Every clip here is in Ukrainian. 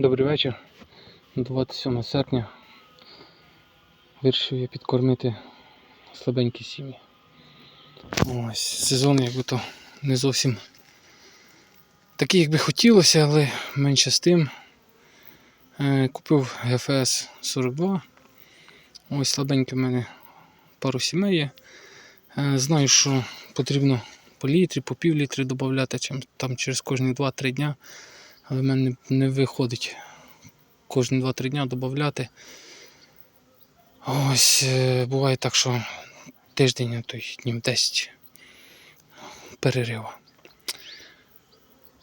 Добрий вечір. 27 серпня. Вирішив я підкормити слабенькі сім'ї. Ось, сезон якби то не зовсім такий, як би хотілося, але менше з тим. Е, Купив ГФС 42. Ось слабеньке в мене пару сімей є. Е, Знаю, що потрібно по літрі, по пів літри додати, там через кожні 2-3 дня. Але в мене не, виходить кожні 2-3 дня додати. Ось е, буває так, що тиждень, а то й днів 10 перерива.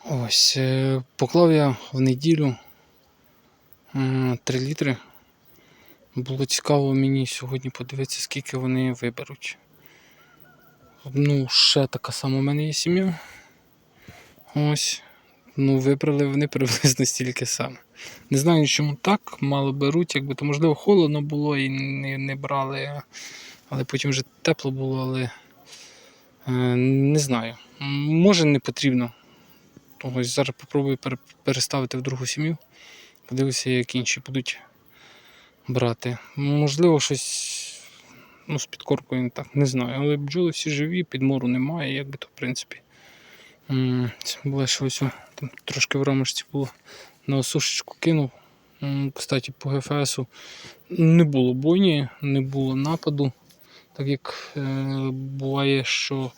Ось, е, поклав я в неділю е, 3 літри. Було цікаво мені сьогодні подивитися, скільки вони виберуть. Ну, ще така сама в мене є сім'я. Ось. Ну, вибрали вони приблизно стільки саме. Не знаю, чому так мало беруть, якби то можливо холодно було і не, не брали, але потім вже тепло було, але е, не знаю. Може не потрібно. Ось зараз попробую пере- переставити в другу сім'ю. Подивлюся, як інші будуть брати. Можливо, щось ну, з підкоркою не так, не знаю. Але бджоли всі живі, підмору немає, якби то в принципі. Це було щось там трошки в рамочці було на осушечку кинув. Кстати, по ГФСу не було бойні, не було нападу. Так як е, буває, що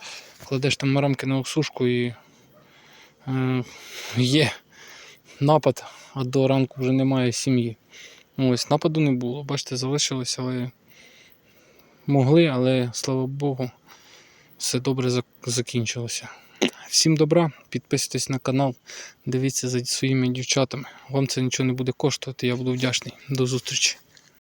кладеш там рамки на осушку і е, є напад, а до ранку вже немає сім'ї. Ось нападу не було. Бачите, залишилося, але могли, але слава Богу, все добре закінчилося. Всім добра, підписуйтесь на канал, дивіться за своїми дівчатами. Вам це нічого не буде коштувати, я буду вдячний. До зустрічі.